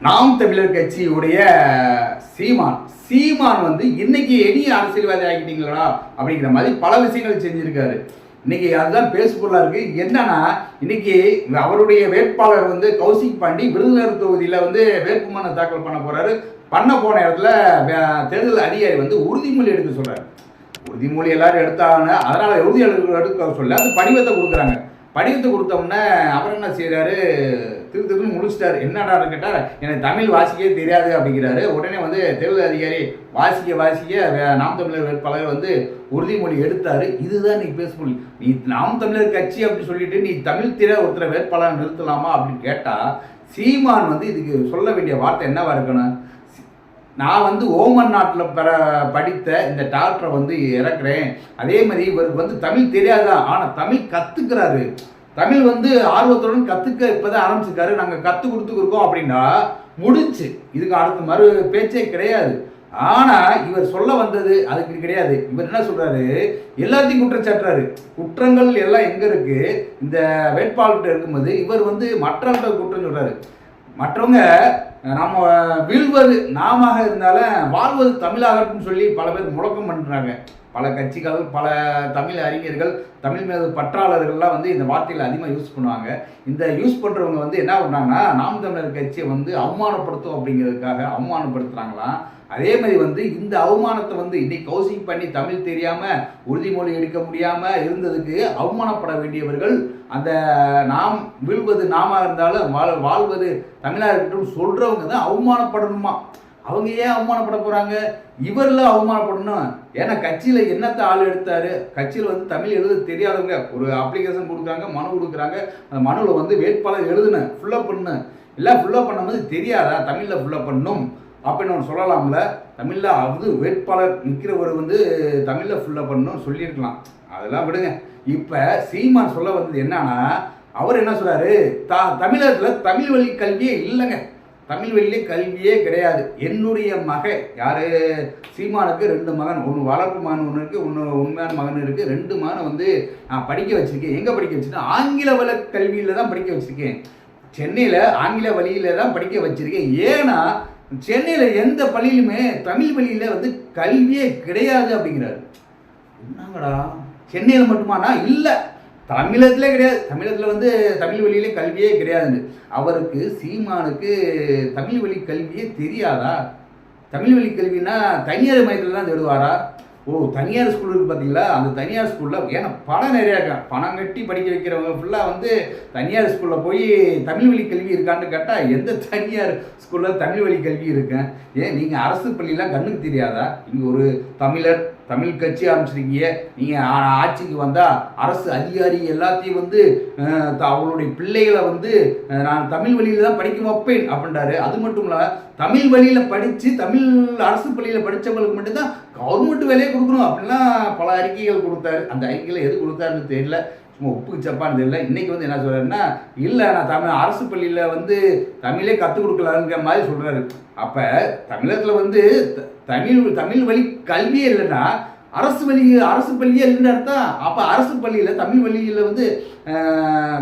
நாம் தமிழர் கட்சியுடைய சீமான். சீமான் வந்து இன்னைக்கு எளிய அரசியல்வாதி ஆகிட்டீங்களா அப்படிங்கிற மாதிரி பல விஷயங்கள் செஞ்சிருக்காரு. இன்னைக்கு அதுதான் பேசுபொருளா இருக்கு. என்னன்னா இன்னைக்கு அவருடைய வேட்பாளர் வந்து கௌசிக் பாண்டி விருதுநகர் தொகுதியில வந்து வேட்புமனு தாக்கல் பண்ண போறாரு. பண்ண போன இடத்துல வே- தேர்தல் அதிகாரி வந்து உறுதிமொழி எடுக்க சொல்றாரு. உறுதிமொழி எல்லாரும் எடுத்தாங்க. அதனால உறுதி எடுக்க எடுக்க சொல்ல அது படிவத்தை கொடுக்குறாங்க. படிவத்தை கொடுத்தோம்னா அவர் என்ன செய்யறாரு திரு திருன்னு முடிச்சிட்டாரு என்னடான்னு கேட்டால் எனக்கு தமிழ் வாசிக்கவே தெரியாது அப்படிங்கிறாரு. உடனே வந்து தேர்தல் அதிகாரி வாசிக்க வாசிக்க வே- நாம் தமிழர் வேட்பாளர் வந்து உறுதிமொழி எடுத்தாரு. இதுதான் நீ பேச நீ நாம் தமிழர் கட்சி அப்படின்னு சொல்லிட்டு நீ தமிழ் திற ஒருத்தரை வேட்பாளர் நிறுத்தலாமா அப்படின்னு கேட்டா சீமான் வந்து இதுக்கு சொல்ல வேண்டிய வார்த்தை என்னவா இருக்கணும்? நான் வந்து ஓமன் நாட்டில் பெற படித்த இந்த டாக்டரை வந்து இறக்குறேன். அதே மாதிரி இவருக்கு வந்து தமிழ் தெரியாதான் ஆனால் தமிழ் கற்றுக்கிறாரு தமிழ் வந்து ஆர்வத்துடன் கற்றுக்க இப்போதான் ஆரம்பிச்சிருக்காரு. நாங்கள் கற்றுக் கொடுத்துருக்கோம் அப்படின்னா முடிஞ்சு. இதுக்கு அடுத்த மறு பேச்சே கிடையாது. ஆனால் இவர் சொல்ல வந்தது அதுக்கு கிடையாது. இவர் என்ன சொல்றாரு? எல்லாத்தையும் குற்றச்சாட்டுறாரு. குற்றங்கள் எல்லாம் எங்கே இருக்கு? இந்த வேட்பாளர்கிட்ட இருக்கும்போது இவர் வந்து மற்றவர்கள் குற்றம் சொல்றாரு. மற்றவங்க நம்ம வீழ்வது நாமாக இருந்தாலும் வாழ்வது தமிழாகட்டும் சொல்லி பல பேர் முழக்கம் பண்ணுறாங்க பல கட்சிகள் பல தமிழ் அறிஞர்கள் தமிழ் மீது பற்றாளர்கள்லாம் வந்து இந்த வார்த்தையில் அதிகமாக யூஸ் பண்ணுவாங்க. இந்த யூஸ் பண்ணுறவங்க வந்து என்ன பண்ணாங்கன்னா நாம் தமிழர் கட்சியை வந்து அவமானப்படுத்தும் அப்படிங்கிறதுக்காக அவமானப்படுத்துகிறாங்களாம் அதே மாதிரி வந்து இந்த அவமானத்தை வந்து இன்னைக்கு கௌசிங் பண்ணி தமிழ் தெரியாமல் உறுதிமொழி எடுக்க முடியாமல் இருந்ததுக்கு அவமானப்பட வேண்டியவர்கள் அந்த நாம் வீழ்வது நாமாக இருந்தாலும் வாழ் வாழ்வது தமிழாக இருக்கட்டும் சொல்கிறவங்க தான் அவமானப்படணுமா? அவங்க ஏன் அவமானப்பட போகிறாங்க இவர்ல அவமானப்படணும். ஏன்னா கட்சியில் என்னத்த ஆள் எடுத்தாரு? கட்சியில் வந்து தமிழ் எழுத தெரியாதவங்க ஒரு அப்ளிகேஷன் கொடுக்குறாங்க மனு கொடுக்குறாங்க. அந்த மனுவில் வந்து வேட்பாளர் எழுதுன ஃபுல்லப் பண்ணு எல்லாம் ஃபுல்லப் பண்ணும்போது தெரியாதா? தமிழில் ஃபுல்லப் பண்ணும் அப்படின்னு ஒன்று சொல்லலாம்ல. தமிழில் அது வேட்பாளர் நிற்கிறவர் வந்து தமிழில் ஃபுல்லாக பண்ணணும் சொல்லியிருக்கலாம். அதெல்லாம் விடுங்க. இப்போ சீமான் சொல்ல வந்தது என்னன்னா அவர் என்ன சொல்கிறாரு த தமிழகத்தில் தமிழ் வழி கல்வியே இல்லைங்க. தமிழ் வழியிலே கல்வியே கிடையாது. என்னுடைய மகன் யார்? சீமானுக்கு ரெண்டு மகன். ஒன்று வளர்ப்பு மகன் ஒன்று இருக்குது ஒன்று உண்மையான மகன் இருக்குது ரெண்டு மகனை வந்து நான் படிக்க வச்சுருக்கேன். எங்கே படிக்க வச்சுருக்கேன்? ஆங்கில வள கல்வியில் தான் படிக்க வச்சுருக்கேன். சென்னையில் ஆங்கில வழியில் தான் படிக்க வச்சுருக்கேன். ஏன்னா சென்னையில் எந்த பள்ளியிலுமே தமிழ் வழியில் வந்து கல்வியே கிடையாது அப்படிங்கிறாரு. என்னங்கடா? சென்னையில் மட்டுமானா இல்லை. தமிழகத்திலே கிடையாது. தமிழகத்தில் வந்து தமிழ் வழியிலே கல்வியே கிடையாதுன்னு. அவருக்கு சீமானுக்கு தமிழ் வழி கல்வியே தெரியாதா? தமிழ் வழி கல்வினா தனியார் மையத்தில் தான் தேடுவாரா? ஓ தனியார் ஸ்கூல் இருக்குது பார்த்தீங்களா அந்த தனியார் ஸ்கூலில் ஏன்னா பணம் நிறையா இருக்கா? பணம் கட்டி படிக்க வைக்கிறவங்க ஃபுல்லாக வந்து தனியார் ஸ்கூலில் போய் தமிழ் வழி கல்வி இருக்கான்னு கேட்டால் எந்த தனியார் ஸ்கூலில் தமிழ் வழி கல்வி இருக்கேன்? ஏன் நீங்கள் அரசு பள்ளியெலாம் கண்ணுக்கு தெரியாதா? இங்கே ஒரு தமிழர் தமிழ் கட்சி ஆரம்பிச்சிருக்கீங்க. நீங்கள் ஆட்சிக்கு வந்தால் அரசு அதிகாரி எல்லாத்தையும் வந்து த- அவங்களுடைய பிள்ளைகளை வந்து நான் தமிழ் வழியில் தான் படிக்க வைப்பேன் அப்படின்றாரு. அது மட்டும் இல்லை தமிழ் வழியில் படித்து தமிழ் அரசு பள்ளியில் படித்தவங்களுக்கு மட்டும்தான் கவர்மெண்ட் வேலையை கொடுக்கணும் அப்படின்லாம் பல அறிக்கைகள் கொடுத்தாரு. அந்த அறிக்கையில் எது கொடுத்தாருன்னு தெரியல. சும்மா உப்புக்கு சப்பானது இல்லை இன்னைக்கு வந்து என்ன சொல்கிறாருன்னா இல்லை நான் தமிழ் அரசு பள்ளியில் வந்து தமிழே கற்றுக் கொடுக்கலாங்கிற மாதிரி சொல்கிறாரு அப்போ தமிழகத்தில் வந்து த- தமிழ் தமிழ் வழி கல்வியே இல்லைன்னா அரசு வழி அரசு பள்ளியே இல்லைன்னு அர்த்தம். அப்போ அரசு பள்ளியில் தமிழ் வழியில் வந்து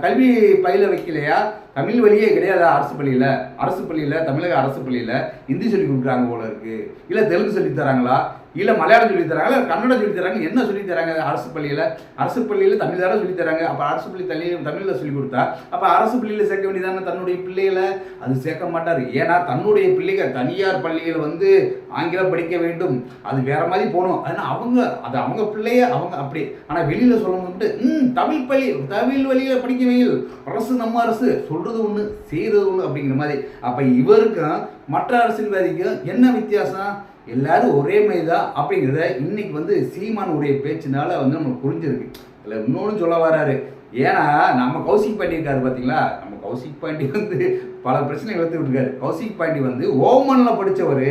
கல்வி பயில வைக்கலையா? தமிழ் வழியே கிடையாதா அரசு பள்ளியில்? அரசு பள்ளியில் தமிழக அரசு பள்ளியில் ஹிந்தி சொல்லி கொடுக்குறாங்க போல இருக்குது இல்லை தெலுங்கு சொல்லி தராங்களா? இல்லை மலையாளம் சொல்லி தராங்களா இல்லை கன்னடம் சொல்லி தராங்க என்ன சொல்லி தராங்க அரசு பள்ளியில்? அரசு பள்ளியில் தமிழ் தானே சொல்லி தராங்க. அப்போ அரசு பள்ளி தள்ளி தமிழில் சொல்லி கொடுத்தா அப்போ அரசு பள்ளியில் சேர்க்க வேண்டியதானே தன்னுடைய பிள்ளைகளை? அது சேர்க்க மாட்டார். ஏன்னா தன்னுடைய பிள்ளைகள் தனியார் பள்ளியில் வந்து ஆங்கிலம் படிக்க வேண்டும். அது வேற மாதிரி போகணும். ஆனால் அவங்க அது அவங்க பிள்ளைய அவங்க அப்படி. ஆனால் வெளியில் சொல்லும்போது ம் தமிழ் பள்ளி தமிழ் வழியில் படிக்க வையில் அரசு நம்ம அரசு. சொல்கிறது ஒன்று செய்கிறது ஒன்று அப்படிங்கிற மாதிரி. அப்போ இவருக்கும் மற்ற அரசியல்வாதிக்கும் என்ன வித்தியாசம்? எல்லாரும் ஒரே மாதிரி தான் அப்படிங்கிறத இன்னைக்கு வந்து சீமானுடைய பேச்சுனால வந்து நம்மளுக்கு புரிஞ்சிருக்கு. இதில் இன்னொன்று சொல்ல வராரு ஏன்னா நம்ம கௌசிக் பாண்டி இருக்காரு பார்த்தீங்களா நம்ம கௌசிக் பாண்டி வந்து பல பிரச்சனைகள் எடுத்து விட்டுருக்காரு. கௌசிக் பாண்டி வந்து ஓமனில் படித்தவர்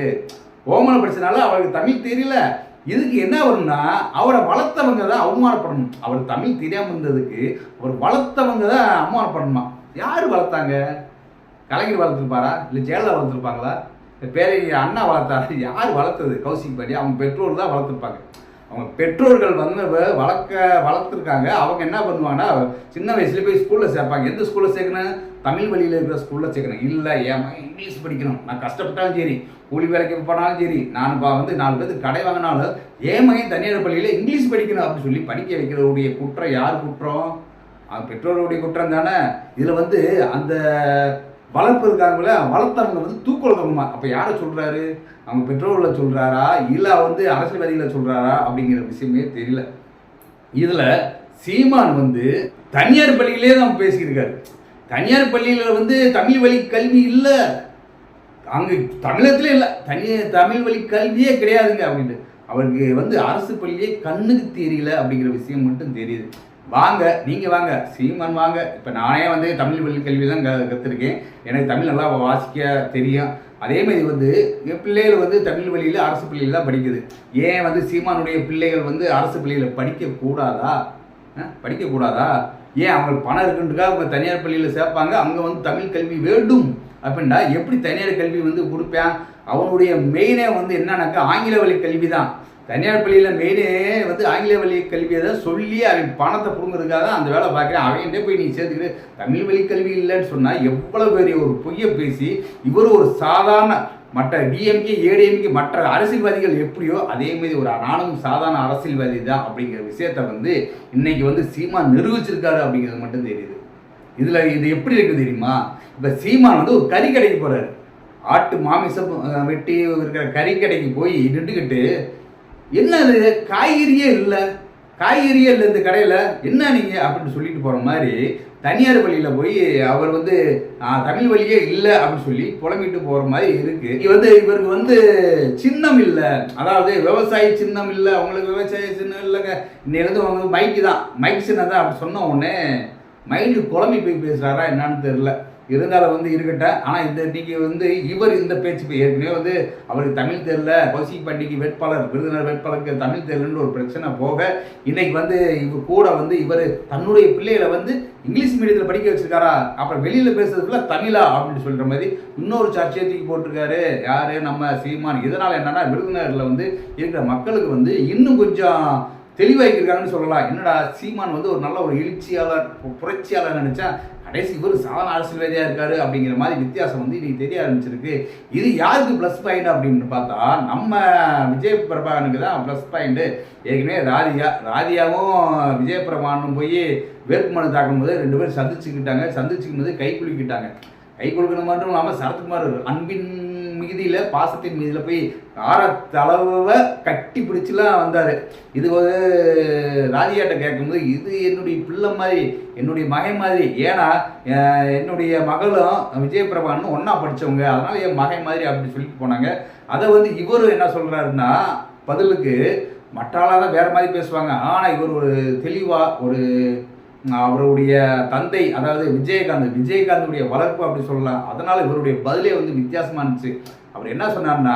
ஓமனில் படித்தனால அவருக்கு தமிழ் தெரியல. இதுக்கு என்ன வரும்னா அவரை வளர்த்தவங்க தான் அவமானப்படணும். அவர் தமிழ் தெரியாமல் இருந்ததுக்கு அவர் வளர்த்தவங்க தான் அவமானப்படணுமா? யார் வளர்த்தாங்க? கலைஞர் வளர்த்துருப்பாரா? இல்லை ஜெயலலிதா வளர்த்துருப்பாங்களா? பேரை அண்ணா வளர்த்தாரு யார் வளர்த்தது? கௌசிக் பாண்டி அவங்க பெற்றோர் தான் வளர்த்துருப்பாங்க. அவங்க பெற்றோர்கள் வந்து வளர்க்க வளர்த்துருக்காங்க. அவங்க என்ன பண்ணுவாங்கன்னா சின்ன வயசுல போய் ஸ்கூலில் சேர்ப்பாங்க. எந்த ஸ்கூலில் சேர்க்கணும்? தமிழ் வழியில் இருக்கிற ஸ்கூலில் சேர்க்கணும். இல்லை ஏன் இங்கிலீஷ் படிக்கணும்? நான் கஷ்டப்பட்டாலும் சரி கூலி வேலைக்கு போனாலும் சரி நான் இப்போ வந்து நாலு பேருக்கு கடை வாங்கினாலும் ஏன் மகன் தனியார் பள்ளியில் இங்கிலீஷ் படிக்கணும் அப்படின்னு சொல்லி படிக்க வைக்கிறவருடைய குற்றம் யார் குற்றம்? அது பெற்றோருடைய குற்றம் தானே? இதில் வந்து அந்த வளர்ப்பு இருக்காங்கள வளர்த்தவங்க வந்து தூக்கொழுக்கணுமா அப்போ யாரை சொல்கிறாரு அவங்க பெற்றோர்களை சொல்கிறாரா இல்லை வந்து அரசியல்வாதிகளை சொல்கிறாரா அப்படிங்கிற விஷயமே தெரியல. இதில் சீமான் வந்து தனியார் பள்ளியிலே தான் பேசியிருக்காரு. தனியார் பள்ளியில் வந்து தமிழ் வழி கல்வி இல்லை. அங்கே தமிழகத்திலே இல்லை. தனி தமிழ் வழி கல்வியே கிடையாதுங்க அப்படின்ட்டு. அவருக்கு வந்து அரசு பள்ளியே கண்ணுக்கு தெரியல அப்படிங்கிற விஷயம் மட்டும் தெரியுது. வாங்க நீங்கள் வாங்க சீமான் வாங்க. இப்போ நானே வந்து தமிழ் வழி கல்வி தான் க கற்றுருக்கேன் எனக்கு தமிழ் நல்லா வாசிக்க தெரியும். அதே மாதிரி வந்து என் பிள்ளைகள் வந்து தமிழ் வழியில் அரசு பள்ளியில் தான் படிக்குது. ஏன் வந்து சீமானுடைய பிள்ளைகள் வந்து அரசு பள்ளியில் படிக்கக்கூடாதா படிக்கக்கூடாதா ஏன் அவங்களுக்கு பணம் இருக்குன்றக்காக அவங்க தனியார் பள்ளியில் சேர்ப்பாங்க? அங்கே வந்து தமிழ் கல்வி வேண்டும். அப்படின்னா எப்படி தனியார் கல்வி வந்து கொடுப்பேன்? அவனுடைய மெயினே வந்து என்னன்னாக்கா ஆங்கில வழி கல்வி தான் தனியார் பள்ளியில் மெயினே வந்து ஆங்கில வழி கல்வியை தான் சொல்லி அவன் பணத்தை பிடுங்கிறதுக்காக தான் அந்த வேலை பார்க்குறேன். அவன்கிட்ட போய் நீ சேர்த்துக்கிட்டு தமிழ் வழி கல்வி இல்லைன்னு சொன்னால் எவ்வளோ பெரிய ஒரு பொய்யை பேசி இவர் ஒரு சாதாரண மற்ற டிஎம்கே ஏடிஎம்கே மற்ற அரசியல்வாதிகள் எப்படியோ அதே மாதிரி ஒரு நானும் சாதாரண அரசியல்வாதி தான் அப்படிங்கிற விஷயத்த வந்து இன்னைக்கு வந்து சீமா நிரூபிச்சிருக்காரு அப்படிங்கிறது மட்டும் தெரியுது. இதில் இது எப்படி இருக்குது தெரியுமா? இப்போ சீமான் வந்து ஒரு கறி கடைக்கு போகிறாரு ஆட்டு மாமிசம் வெட்டி இருக்கிற கறி கடைக்கு போய் நின்றுக்கிட்டு என்ன இது காய்கறியே இல்லை. காய்கறியே இல்லை இந்த கடையில். என்ன நீங்கள் அப்படின்னு சொல்லிட்டு போகிற மாதிரி தனியார் பள்ளியில் போய் அவர் வந்து தமிழ் வழியே இல்லை அப்படின்னு சொல்லி புலம்பிட்டு போகிற மாதிரி இருக்கு. இது வந்து இவருக்கு வந்து சின்னம் இல்லை. அதாவது விவசாய சின்னம் இல்லை அவங்களுக்கு விவசாய சின்னம் இல்லைங்க. இன்னிலிருந்து அவங்க மைக்கு தான். மைக் சின்னம் தான் அப்படி சொன்ன உடனே மைண்டு குழம்பி போய் பேசுகிறாரா என்னன்னு தெரில இருந்தாலும் வந்து இருக்கட்டும். ஆனால் இந்த நீங்கள் வந்து இவர் இந்த பேச்சு ஏற்கனவே வந்து அவருக்கு தமிழ் தெரியல. கௌசிக் பண்டிகை வேட்பாளர் விருதுநர் வேட்பாளருக்கு தமிழ் தெரியலன்னு ஒரு பிரச்சனை போக இன்னைக்கு வந்து இவர் கூட வந்து இவர் தன்னுடைய பிள்ளைகளை வந்து இங்கிலீஷ் மீடியத்தில் படிக்க வச்சிருக்காரா? அப்புறம் வெளியில் பேசுறதுக்குள்ள தமிழா அப்படின்னு சொல்கிற மாதிரி இன்னொரு சர்ச்சையை தூக்கி போட்டிருக்காரு. யாரு? நம்ம சீமான். இதனால் என்னன்னா விருதுநகரில் வந்து இருக்கிற மக்களுக்கு வந்து இன்னும் கொஞ்சம் தெளிவாக்கியிருக்காங்கன்னு சொல்லலாம். என்னடா சீமான் வந்து ஒரு நல்ல ஒரு எழுச்சியாளர் பு- புரட்சியாளர் நினைச்சா கடைசி இவர் சாதாரண அரசியல்வாதியா இருக்காரு அப்படிங்கிற மாதிரி வித்தியாசம் வந்து இன்னைக்கு தெரிய ஆரம்பிச்சிருக்கு. இது யாருக்கு ப்ளஸ் பாயிண்ட் அப்படின்னு பார்த்தா நம்ம விஜய் பிரபாகனுக்கு தான் ப்ளஸ் பாயிண்ட் ஏற்கனவே ராதியா ராதியாவும் விஜய் பிரபாகனும் போய் வேட்புமனு தாக்கும் போது ரெண்டு பேரும் சந்திச்சுக்கிட்டாங்க. சந்திச்சுக்கும் போது கை குலுக்கிட்டாங்க. கை குலுக்கணும் மட்டும் இல்லாமல் சரத்குமார் அன்பின் மிகுதியில் பாசத்தின் மீதியில் போய் ஆற தளவை கட்டி பிடிச்சிலாம் வந்தார். இது ஒரு ராதியாட்ட கேட்கும்போது இது என்னுடைய பிள்ளை மாதிரி என்னுடைய மகன் மாதிரி. ஏன்னா என்னுடைய மகளும் விஜயபிரபான்னு ஒன்றா படித்தவங்க அதனால என் மகன் மாதிரி அப்படின்னு சொல்லிட்டு போனாங்க. அதை வந்து இவரும் என்ன சொல்கிறாருன்னா பதிலுக்கு மற்றாளாக தான் வேறு மாதிரி பேசுவாங்க. ஆனால் இவர் ஒரு தெளிவாக ஒரு அவருடைய தந்தை அதாவது விஜயகாந்த் விஜயகாந்துடைய வளர்ப்பு அப்படி சொல்லலாம். அதனால இவருடைய பதிலே வந்து வித்தியாசமா இருந்துச்சு. அவர் என்ன சொன்னார்னா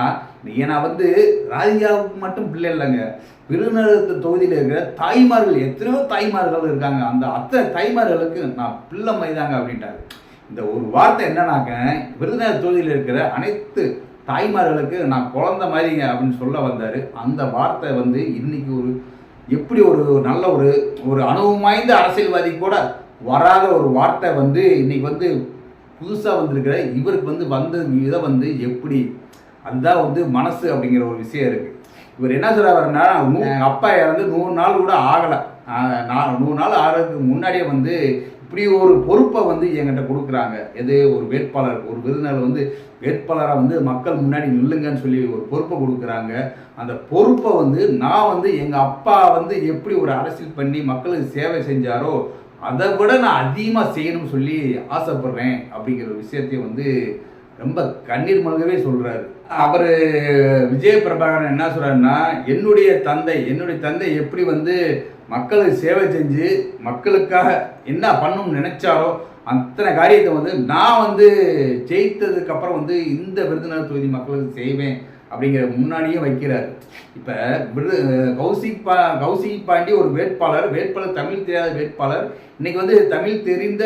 ஏன்னா வந்து ராதிகாவுக்கு மட்டும் பிள்ளை இல்லைங்க. விருதுநகர் தொகுதியில் இருக்கிற தாய்மார்கள் எத்தனையோ தாய்மார்கள் இருக்காங்க. அந்த அத்தனை தாய்மார்களுக்கு நான் பிள்ளை மைதாங்க அப்படின்ட்டாரு. இந்த ஒரு வார்த்தை என்னன்னாக்க விருதுநகர் தொகுதியில் இருக்கிற அனைத்து தாய்மார்களுக்கு நான் குழந்த மாதிரிங்க அப்படின்னு சொல்ல வந்தார். அந்த வார்த்தை வந்து இன்னைக்கு ஒரு எப்படி ஒரு நல்ல ஒரு ஒரு அனுபவம் வாய்ந்த அரசியல்வாதி கூட வராத ஒரு வார்த்தை வந்து இன்னைக்கு வந்து புதுசாக வந்திருக்கிற இவருக்கு வந்து வந்த இதை வந்து எப்படி அதுதான் வந்து மனசு அப்படிங்கிற ஒரு விஷயம் இருக்குது இவர் என்ன சொல்கிறாருன்னா அப்பா இறந்து நூறு நாள் கூட ஆகலை. நான் நூறு நாள் ஆகிறதுக்கு முன்னாடியே வந்து இப்படி ஒரு பொறுப்பை வந்து என்கிட்ட கொடுக்குறாங்க. எது? ஒரு வேட்பாளர் ஒரு விருந்தினர் வந்து வேட்பாளராக வந்து மக்கள் முன்னாடி நில்லுங்கன்னு சொல்லி ஒரு பொறுப்பை கொடுக்குறாங்க. அந்த பொறுப்பை வந்து நான் வந்து எங்கள் அப்பா வந்து எப்படி ஒரு அரசியல் பண்ணி மக்களுக்கு சேவை செஞ்சாரோ அதை விட நான் அதிகமாக செய்யணும்னு சொல்லி ஆசைப்படுறேன் அப்படிங்கிற விஷயத்தையும் வந்து ரொம்ப கண்ணீர் மல்கவே சொல்கிறாரு அவர் விஜய பிரபாகரன் என்ன சொல்கிறாருன்னா என்னுடைய தந்தை என்னுடைய தந்தை எப்படி வந்து மக்களுக்கு சேவை செஞ்சு மக்களுக்காக என்ன பண்ணணும்னு நினச்சாரோ அத்தனை காரியத்தை வந்து நான் வந்து ஜெயித்ததுக்கப்புறம் வந்து இந்த விருதுநகர் தொகுதி மக்களுக்கு செய்வேன். அப்படிங்கிற முன்னாடியே வைக்கிறார். இப்போ விரு கௌசிக் பா கௌசிக் பாண்டி ஒரு வேட்பாளர் வேட்பாளர் தமிழ் தெரியாத வேட்பாளர். இன்னைக்கு வந்து தமிழ் தெரிந்த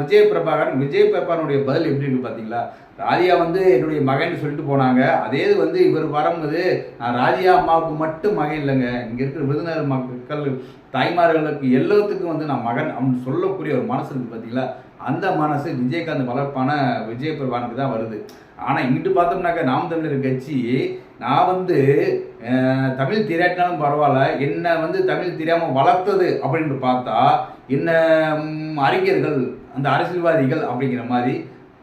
விஜய விஜய் பிரபாகரன் விஜய் பிரபாகரனுடைய பதில் எப்படி இருக்கு பார்த்தீங்களா ராதியா வந்து என்னுடைய மகன் சொல்லிட்டு போனாங்க. அதே இது வந்து இவர் வரும்போது நான் ராதியா அம்மாவுக்கு மட்டும் மகன் இல்லைங்க. இங்கே இருக்கிற விருதுநகர் மக்கள் தாய்மார்களுக்கு எல்லாத்துக்கும் வந்து நான் மகன் அப்படின்னு சொல்லக்கூடிய ஒரு மனசு இருக்கு பார்த்தீங்களா அந்த மனசு விஜயகாந்த் வளர்ப்பான விஜய் பெருவானுக்கு தான் வருது. ஆனால் இங்கிட்டு பார்த்தோம்னாக்கா நாம் தமிழர் கட்சி நான் வந்து தமிழ் தெரியாட்டினாலும் பரவாயில்ல என்னை வந்து தமிழ் தெரியாமல் வளர்த்தது அப்படின்னு பார்த்தா என்ன அறிஞர்கள் அந்த அரசியல்வாதிகள் அப்படிங்கிற மாதிரி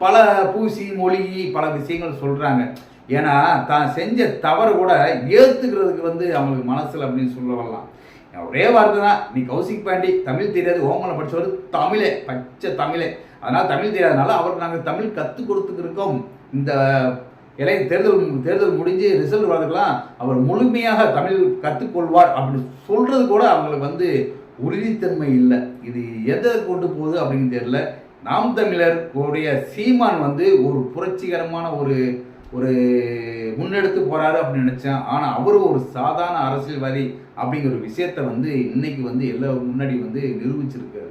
பல பூசி மொழி பல விஷயங்கள் சொல்கிறாங்க ஏன்னா தான் செஞ்ச தவறு கூட ஏற்றுக்கிறதுக்கு வந்து அவங்களுக்கு மனசில் அப்படின்னு சொல்ல வரலாம். ஒரே வார்த்தை தான். நீ கௌசிக் பாண்டி தமிழ் தெரியாது. ஓமலை படித்தவர் தமிழே பச்சை தமிழே. அதனால் தமிழ் தெரியாதனால அவருக்கு நாங்கள் தமிழ் கற்றுக் கொடுத்துக்கிருக்கோம். இந்த இலை தேர்தல் தேர்தல் முடிஞ்சு ரிசல்ட் வரதுக்கெல்லாம் அவர் முழுமையாக தமிழ் கற்றுக்கொள்வார் அப்படின்னு சொல்கிறது கூட அவங்களுக்கு வந்து உறுதித்தன்மை இல்லை. இது எதை கொண்டு போகுது அப்படின்னு தெரியல. நாம் தமிழர் உடைய சீமான் வந்து ஒரு புரட்சிகரமான ஒரு ஒரு முன்னெடுத்து போகிறாரு அப்படின்னு நினச்சேன். ஆனால் அவரும் ஒரு சாதாரண அரசியல்வாதி அப்படிங்கிற ஒரு விஷயத்த வந்து இன்னைக்கு வந்து எல்லா முன்னாடி வந்து நிரூபிச்சிருக்காரு.